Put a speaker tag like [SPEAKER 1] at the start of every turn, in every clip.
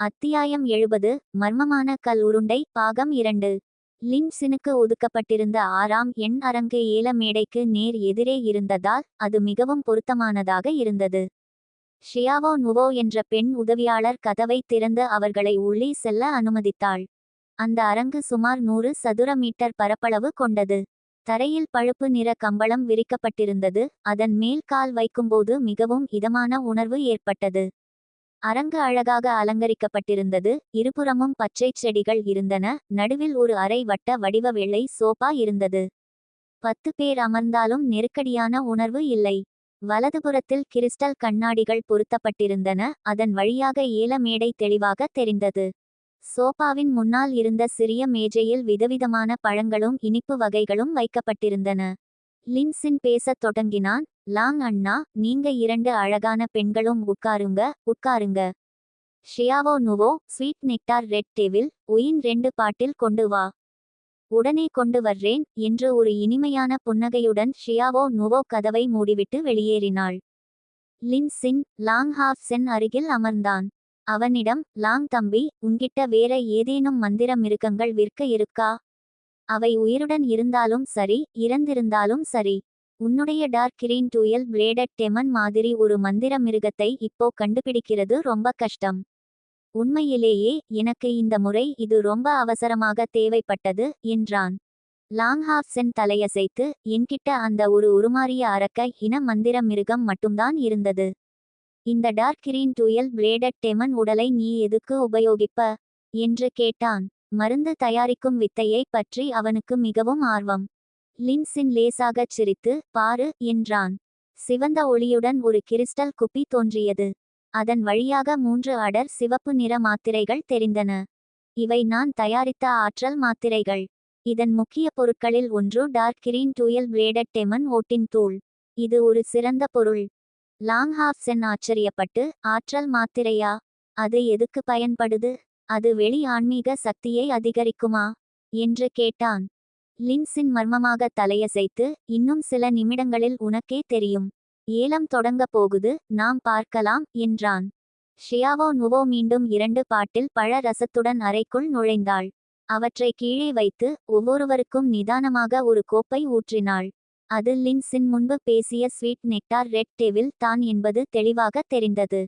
[SPEAKER 1] அத்தியாயம் எழுபது மர்மமான கல் உருண்டை பாகம் இரண்டு. லின்சினுக்கு ஒதுக்கப்பட்டிருந்த ஆறாம் எண் அரங்கு ஏல மேடைக்கு நேர் எதிரே இருந்ததால் அது மிகவும் பொருத்தமானதாக இருந்தது. ஷியாவோ நுவோ என்ற பெண் உதவியாளர் கதவை திறந்து அவர்களை உள்ளே செல்ல அனுமதித்தாள். அந்த அரங்கு சுமார் நூறு சதுர மீட்டர் பரப்பளவு கொண்டது. தரையில் பழுப்பு நிற கம்பளம் விரிக்கப்பட்டிருந்தது. அதன் மேல் கால் வைக்கும்போது மிகவும் இதமான உணர்வு ஏற்பட்டது. அரங்கு அழகாக அலங்கரிக்கப்பட்டிருந்தது. இருபுறமும் பச்சைச் செடிகள் இருந்தன. நடுவில் ஒரு அரை வட்ட வடிவ வெள்ளை சோபா இருந்தது. பத்து பேர் அமர்ந்தாலும் நெருக்கடியான உணர்வு இல்லை. வலதுபுறத்தில் கிறிஸ்டல் கண்ணாடிகள் பொருத்தப்பட்டிருந்தன. அதன் வழியாக ஏல மேடை தெளிவாக தெரிந்தது. சோபாவின் முன்னால் இருந்த சிறிய மேஜையில் விதவிதமான பழங்களும் இனிப்பு வகைகளும் வைக்கப்பட்டிருந்தன. லின்சின் பேசத் தொடங்கினான். லாங் அண்ணா நீங்க இரண்டு அழகான பெண்களும் உட்காருங்க உட்காருங்க. Xiao Nuo sweet nectar red devil wine ரெண்டு பாட்டில் கொண்டு வா. உடனே கொண்டு வர்றேன் என்று ஒரு இனிமையான புன்னகையுடன் ஷியாவோ நுவோ கதவை மூடிவிட்டு வெளியேறினாள். லின்சின் லாங் ஹாஃப் சென் அருகில் அமர்ந்தான். அவனிடம் லாங் தம்பி உங்கிட்ட வேற ஏதேனும் மந்திர மிருகங்கள் விற்க இருக்கா? அவை உயிருடன் இருந்தாலும் சரி இறந்திருந்தாலும் சரி. உன்னுடைய dark green dual bladed demon மாதிரி ஒரு மந்திர மிருகத்தை இப்போ கண்டுபிடிக்கிறது ரொம்ப கஷ்டம். உண்மையிலேயே எனக்கு இந்த முறை இது ரொம்ப அவசரமாக தேவைப்பட்டது என்றான். லாங்ஹாஃப் சென் தலையசைத்து என்கிட்ட அந்த ஒரு உருமாறிய அரக்க இன மந்திர மிருகம் மட்டும்தான் இருந்தது. இந்த dark green dual bladed demon உடலை நீ எதுக்கு உபயோகிப்ப? என்று கேட்டான். மருந்து தயாரிக்கும் வித்தையை பற்றி அவனுக்கு மிகவும் ஆர்வம். லின்சின் லேசாகச் சிரித்து பாரு என்றான். சிவந்த ஒளியுடன் ஒரு கிறிஸ்டல் குப்பி தோன்றியது. அதன் வழியாக மூன்று அடர் சிவப்பு நிற மாத்திரைகள் தெரிந்தன. இவை நான் தயாரித்த ஆற்றல் மாத்திரைகள். இதன் முக்கிய பொருட்களில் ஒன்று dark green dual bladed demon ஓட்டின் தூள். இது ஒரு சிறந்த பொருள். லாங் ஹாஃப் சென் ஆச்சரியப்பட்டு ஆற்றல் மாத்திரையா? அது எதுக்கு பயன்படுது? அது வெளி ஆன்மீக சக்தியை அதிகரிக்குமா? என்று கேட்டான். லின்சின் மர்மமாக தலையசைத்து இன்னும் சில நிமிடங்களில் உனக்கே தெரியும். ஏலம் தொடங்கப் போகுது நாம் பார்க்கலாம் என்றான். ஷியாவோ நுவோ மீண்டும் இரண்டு பாட்டில் பழ ரசத்துடன் அறைக்குள் நுழைந்தாள். அவற்றை கீழே வைத்து ஒவ்வொருவருக்கும் நிதானமாக ஒரு கோப்பை ஊற்றினாள். அது லின்சின் முன்பு பேசிய ஸ்வீட் நெக்டார் ரெட் டேவில் தான் என்பது தெளிவாக தெரிந்தது.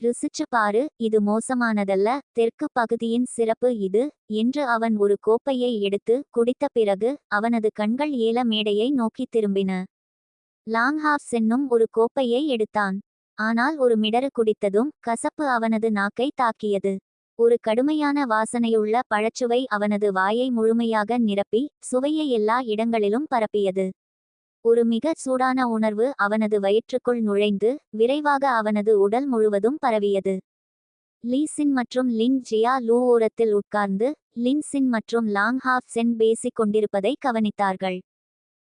[SPEAKER 1] ருசிச்சு பாரு இது மோசமானதல்ல தெற்கு பகுதியின் சிறப்பு இது என்று அவன் ஒரு கோப்பையை எடுத்து குடித்த பிறகு அவனது கண்கள் ஏல மேடையை நோக்கி திரும்பின. லாங்ஹாஃப் சென்னும் ஒரு கோப்பையை எடுத்தான். ஆனால் ஒரு மிடறு குடித்ததும் கசப்பு அவனது நாக்கை தாக்கியது. ஒரு கடுமையான வாசனையுள்ள பழச்சுவை அவனது வாயை முழுமையாக நிரப்பி சுவையை எல்லா இடங்களிலும் பரப்பியது. ஒரு மிக சூடான உணர்வு அவனது வயிற்றுக்குள் நுழைந்து விரைவாக அவனது உடல் முழுவதும் பரவியது. லீசின் மற்றும் லின் ஜியா லூ ஓரத்தில் உட்கார்ந்து லின்சின் மற்றும் லாங் ஹாஃப் சென் பேசிக் கொண்டிருப்பதை கவனித்தார்கள்.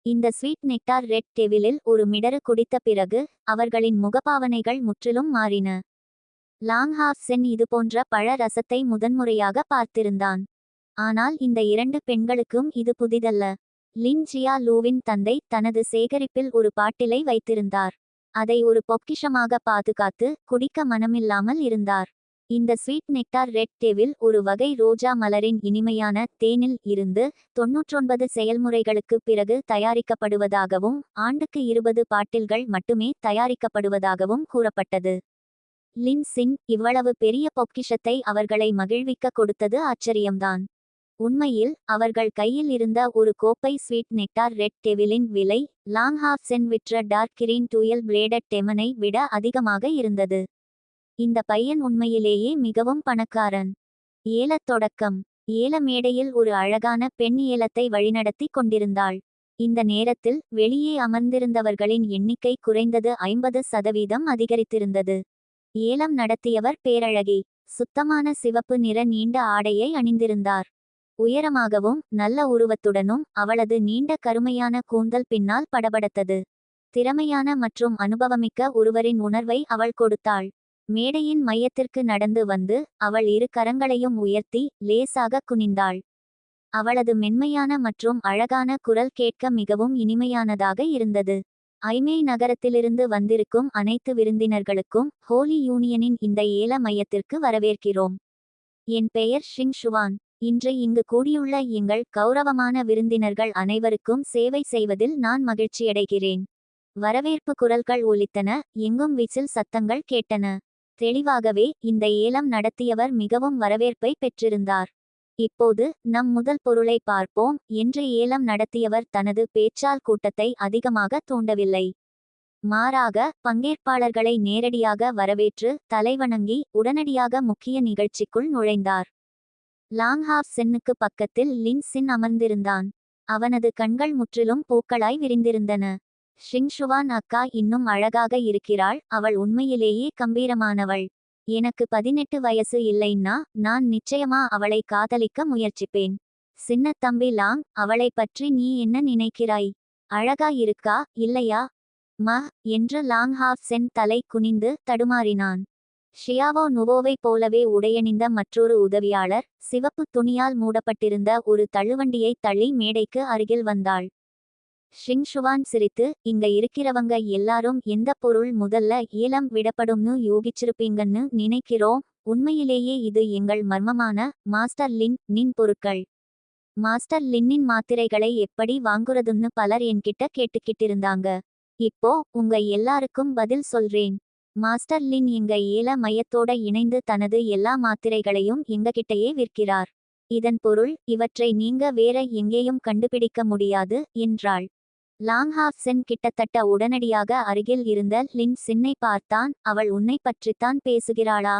[SPEAKER 1] இந்த ஸ்வீட் நெக்டார் ரெட் டெவிலில் ஒரு மிடறு குடித்த பிறகு அவர்களின் முகபாவனைகள் முற்றிலும் மாறின. லாங் ஹாஃப் சென் இதுபோன்ற பழ ரசத்தை முதன்முறையாக பார்த்திருந்தான். ஆனால் இந்த இரண்டு பெண்களுக்கும் இது புதிதல்ல. லின் ஜியா லூவின் தந்தை தனது சேகரிப்பில் ஒரு பாட்டிலை வைத்திருந்தார். அதை ஒரு பொக்கிஷமாக பாதுகாத்து குடிக்க மனமில்லாமல் இருந்தார். இந்த ஸ்வீட் நெக்டார் ரெட் டேவில் ஒரு வகை ரோஜா மலரின் இனிமையான தேனில் இருந்து தொன்னூற்றொன்பது செயல்முறைகளுக்கு பிறகு தயாரிக்கப்படுவதாகவும் ஆண்டுக்கு இருபது பாட்டில்கள் மட்டுமே தயாரிக்கப்படுவதாகவும் கூறப்பட்டது. லின்சின் இவ்வளவு பெரிய பொக்கிஷத்தை அவர்களை மகிழ்விக்க கொடுத்தது ஆச்சரியம்தான். உண்மையில் அவர்கள் கையில் இருந்த ஒரு கோப்பை ஸ்வீட் நெக்டார் ரெட் டெவிலின் விலை லாங் ஹாஃப் சென் விற்ற டார்க் கிரீன் டூயல் பிளேடட் டெமனை விட அதிகமாக இருந்தது. இந்த பையன் உண்மையிலேயே மிகவும் பணக்காரன். ஏலத் தொடக்கம். ஏல மேடையில் ஒரு அழகான பெண் ஏலத்தை வழிநடத்தி கொண்டிருந்தாள். இந்த நேரத்தில் வெளியே அமர்ந்திருந்தவர்களின் எண்ணிக்கை குறைந்தது ஐம்பது சதவீதம் அதிகரித்திருந்தது. ஏலம் நடத்தியவர் பேரழகி. சுத்தமான சிவப்பு நிற நீண்ட ஆடையை அணிந்திருந்தார். உயரமாகவும் நல்ல உருவத்துடனும் அவளது நீண்ட கருமையான கூந்தல் பின்னால் படபடத்தது. திறமையான மற்றும் அனுபவமிக்க ஒருவரின் உணர்வை அவள் கொடுத்தாள். மேடையின் மையத்திற்கு நடந்து வந்து அவள் இரு கரங்களையும் உயர்த்தி லேசாக குனிந்தாள். அவளது மென்மையான மற்றும் அழகான குரல் கேட்க மிகவும் இனிமையானதாக இருந்தது. ஐமே நகரத்திலிருந்து வந்திருக்கும் அனைத்து விருந்தினர்களுக்கும் ஹோலி யூனியனின் இந்த ஏல மையத்திற்கு வரவேற்கிறோம். என் பெயர் ஷிங் ஷுவான். இன்று இங்கு கூடியுள்ள எங்கள் கௌரவமான விருந்தினர்கள் அனைவருக்கும் சேவை செய்வதில் நான் மகிழ்ச்சியடைகிறேன். வரவேற்பு குரல்கள் ஒலித்தன எங்கும் விசில் சத்தங்கள் கேட்டன. தெளிவாகவே இந்த ஏலம் நடத்தியவர் மிகவும் வரவேற்பை பெற்றிருந்தார். இப்போது நம் முதல் பொருளை பார்ப்போம் என்று ஏலம் நடத்தியவர் தனது பேச்சால் கூட்டத்தை அதிகமாக தூண்டவில்லை. மாறாக பங்கேற்பாளர்களை நேரடியாக வரவேற்று தலைவணங்கி உடனடியாக முக்கிய நிகழ்ச்சிக்குள் நுழைந்தார். லாங்ஹாஃப் சென்னுக்கு பக்கத்தில் லின்சின் அமர்ந்திருந்தான். அவனது கண்கள் முற்றிலும் பூக்களாய் விரிந்திருந்தன. ஷிங்ஷுவான் அக்கா இன்னும் அழகாக இருக்கிறாள். அவள் உண்மையிலேயே கம்பீரமானவள். எனக்கு பதினெட்டு வயசு இல்லைன்னா நான் நிச்சயமா அவளை காதலிக்க முயற்சிப்பேன். சின்ன தம்பி லாங் அவளை பற்றி நீ என்ன நினைக்கிறாய்? அழகா இருக்கா? இல்லையா? ம என்று லாங் ஹாஃப் சென் தலை குனிந்து தடுமாறினான். ஷியாவோ நுவோவைப் போலவே உடையணிந்த மற்றொரு உதவியாளர் சிவப்பு துணியால் மூடப்பட்டிருந்த ஒரு தள்ளுவண்டியை தள்ளி மேடைக்கு அருகில் வந்தாள். ஷிங் ஷுவான் சிரித்து இங்க இருக்கிறவங்க எல்லாரும் எந்த பொருள் முதல்ல ஏலம் விடப்படும்னு யோகிச்சிருப்பீங்கன்னு நினைக்கிறோம். உண்மையிலேயே இது எங்கள் மர்மமான மாஸ்டர் லின் நின் பொருட்கள். மாஸ்டர் லின்னின் மாத்திரைகளை எப்படி வாங்குறதுன்னு பலர் என்கிட்ட கேட்டுக்கிட்டிருந்தாங்க. இப்போ உங்க எல்லாருக்கும் பதில் சொல்றேன். மாஸ்டர் லின் எங்க ஏல மையத்தோட இணைந்து தனது எல்லா மாத்திரைகளையும் எங்ககிட்டயே விற்கிறார். இதன் பொருள் இவற்றை நீங்க வேற எங்கேயும் கண்டுபிடிக்க முடியாது என்றாள். லாங்ஹாஃப் சென் கிட்டத்தட்ட உடனடியாக அருகில் இருந்த லின் சின்னை பார்த்தான் அவள் உன்னை பற்றித்தான் பேசுகிறாளா?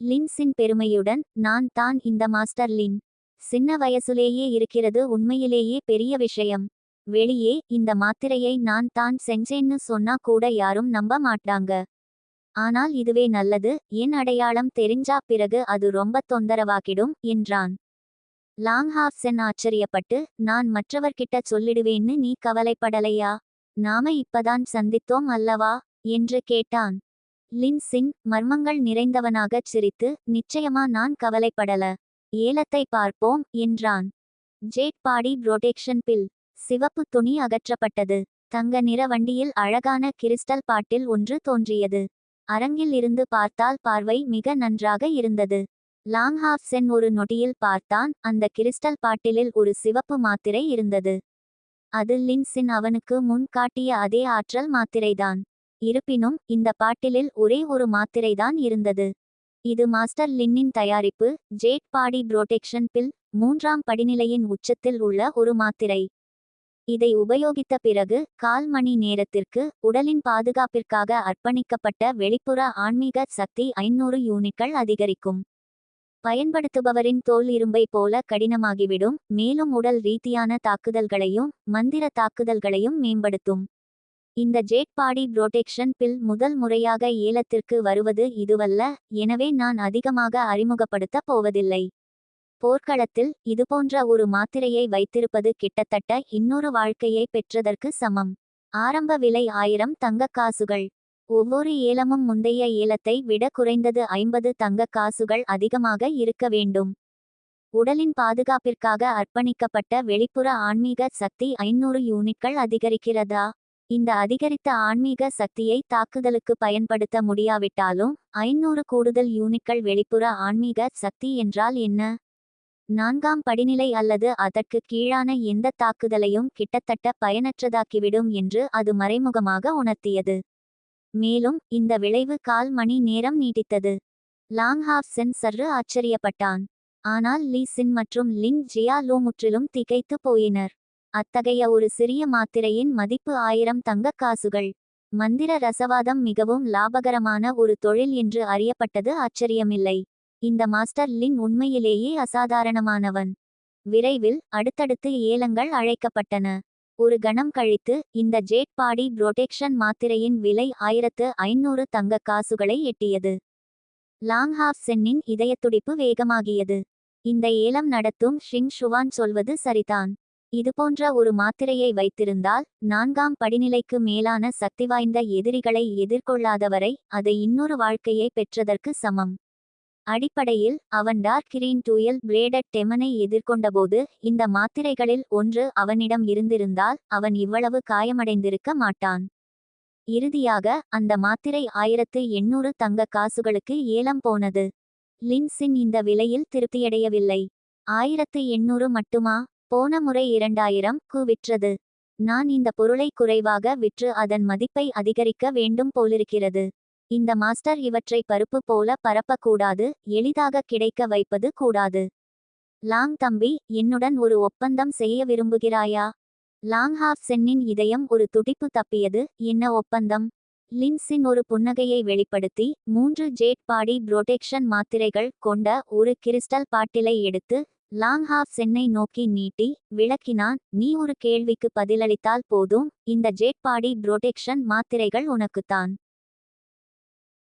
[SPEAKER 1] லின் சின் பெருமையுடன் நான் தான் இந்த மாஸ்டர் லின். சின்ன வயசுலேயே இருக்கிறது உண்மையிலேயே பெரிய விஷயம். வெளியே இந்த மாத்திரையை நான் தான் செஞ்சேன்னு சொன்னா கூட யாரும் நம்ப மாட்டாங்க. ஆனால் இதுவே நல்லது என் அடையாளம் தெரிஞ்சா பிறகு அது ரொம்ப தொந்தரவாக்கிடும் என்றான். லாங்ஹாஃப்சன் ஆச்சரியப்பட்டு நான் மற்றவர்கிட்ட சொல்லிடுவேன்னு நீ கவலைப்படலையா? நாம இப்பதான் சந்தித்தோம் அல்லவா? என்று கேட்டான். லின்சின் மர்மங்கள் நிறைந்தவனாகச் சிரித்து நிச்சயமா நான் கவலைப்படல. ஏலத்தை பார்ப்போம் என்றான். Jade body protection pill. சிவப்பு துணி அகற்றப்பட்டது. தங்க நிற வண்டியில் அழகான கிறிஸ்டல் பாட்டில் ஒன்று தோன்றியது. அரங்கில் இருந்து பார்த்தால் பார்வை மிக நன்றாக இருந்தது. லாங்ஹாஃப் சென் ஒரு நொடியில் பார்த்தான் அந்த கிறிஸ்டல் பாட்டிலில் ஒரு சிவப்பு மாத்திரை இருந்தது. அது லின்சின் அவனுக்கு முன் காட்டிய அதே ஆற்றல் மாத்திரைதான். இருப்பினும் இந்த பாட்டிலில் ஒரே ஒரு மாத்திரைதான் இருந்தது. இது மாஸ்டர் லின்னின் தயாரிப்பு ஜேட் பாடி புரோடெக்ஷன் பில் மூன்றாம் படிநிலையின் உச்சத்தில் உள்ள ஒரு மாத்திரை. இதை உபயோகித்த பிறகு கால் மணி நேரத்திற்கு உடலின் பாதுகாப்பிற்காக அர்ப்பணிக்கப்பட்ட வெளிப்புற ஆன்மீக சக்தி ஐநூறு யூனிட்கள் அதிகரிக்கும். பயன்படுத்துபவரின் தோல் இரும்பை போல கடினமாகிவிடும் மேலும் உடல் ரீதியான தாக்குதல்களையும் மந்திர தாக்குதல்களையும் மேம்படுத்தும். இந்த ஜேட் பாடி புரோடெக்ஷன் பில் முதல் முறையாக ஏலத்திற்கு வருவது இதுவல்ல எனவே நான் அதிகமாக அறிமுகப்படுத்தப் போவதில்லை. போர்க்களத்தில் இதுபோன்ற ஒரு மாத்திரையை வைத்திருப்பது கிட்டத்தட்ட இன்னொரு வாழ்க்கையை பெற்றதற்கு சமம். ஆரம்ப விலை ஆயிரம் தங்கக் காசுகள். ஒவ்வொரு ஏலமும் முந்தைய ஏலத்தை விட குறைந்தது ஐம்பது தங்க காசுகள் அதிகமாக இருக்க வேண்டும். உடலின் பாதுகாப்பிற்காக அர்ப்பணிக்கப்பட்ட வெளிப்புற ஆன்மீக சக்தி ஐநூறு யூனிட்கள் அதிகரிக்கிறதா? இந்த அதிகரித்த ஆன்மீக சக்தியை தாக்குதலுக்கு பயன்படுத்த முடியாவிட்டாலும் ஐநூறு கூடுதல் யூனிட்கள் வெளிப்புற ஆன்மீக சக்தி என்றால் என்ன? நான்காம் படிநிலை அல்லது அதற்கு கீழான எந்த தாக்குதலையும் கிட்டத்தட்ட பயனற்றதாக்கிவிடும் என்று அது மறைமுகமாக உணர்த்தியது. மேலும் இந்த விளைவு கால் மணி நேரம் நீடித்தது. லாங்ஹாஃப் சென் சற்று ஆச்சரியப்பட்டான். ஆனால் லீ சின் மற்றும் லின் ஜியா லூ முற்றிலும் திகைத்து போயினர். அத்தகைய ஒரு சிறிய மாத்திரையின் மதிப்பு ஆயிரம் தங்கக் காசுகள். மந்திர ரசவாதம் மிகவும் லாபகரமான ஒரு தொழில் என்று அறியப்பட்டது ஆச்சரியமில்லை. இந்த மாஸ்டர் லின் உண்மையிலேயே அசாதாரணமானவன். விரைவில் அடுத்தடுத்து ஏலங்கள் அழைக்கப்பட்டன. ஒரு கணம் கழித்து இந்த ஜேட் பாடி புரோடெக்ஷன் மாத்திரையின் விலை ஆயிரத்து ஐநூறு தங்க காசுகளை எட்டியது. லாங்ஹாஃப் சென்னின் இதயத்துடிப்பு வேகமாகியது. இந்த ஏலம் நடத்தும் ஷிங் ஷுவான் சொல்வது சரிதான். இதுபோன்ற ஒரு மாத்திரையை வைத்திருந்தால் நான்காம் படிநிலைக்கு மேலான சக்திவாய்ந்த எதிரிகளை எதிர்கொள்ளாதவரை அது இன்னொரு வாழ்க்கையை பெற்றதற்கு சமம். அடிப்படையில் அவன் டார்க் கிரீன் டூயல் பிளேடட் டெமனை எதிர்கொண்டபோது இந்த மாத்திரைகளில் ஒன்று அவனிடம் இருந்திருந்தால் அவன் இவ்வளவு காயமடைந்திருக்க மாட்டான். இறுதியாக அந்த மாத்திரை ஆயிரத்து எண்ணூறு தங்க காசுகளுக்கு ஏலம் போனது. லின்சின் இந்த விலையில் திருப்தியடையவில்லை. ஆயிரத்து எண்ணூறு மட்டுமா? போன முறை இரண்டாயிரம் கு விற்றது. நான் இந்த பொருளை குறைவாக விற்று அதன் மதிப்பை அதிகரிக்க வேண்டும் போலிருக்கிறது. இந்த மாஸ்டர் இவற்றை பருப்பு போல பரப்பக்கூடாது எளிதாக கிடைக்க வைப்பது கூடாது. லாங் தம்பி என்னுடன் ஒரு ஒப்பந்தம் செய்ய விரும்புகிறாயா? லாங் ஹாஃப் சென்னின் இதயம் ஒரு துடிப்பு தப்பியது என்ன ஒப்பந்தம்? லின்ஸின் ஒரு புன்னகையை வெளிப்படுத்தி மூன்று ஜேட் பாடி புரோடெக்ஷன் மாத்திரைகள் கொண்ட ஒரு கிறிஸ்டல் பாட்டிலை எடுத்து லாங் ஹாஃப் சென்னை நோக்கி நீட்டி விளக்கினான் நீ ஒரு கேள்விக்கு பதிலளித்தால் போதும் இந்த ஜேட் பாடி புரோடெக்ஷன் மாத்திரைகள் உனக்குத்தான்.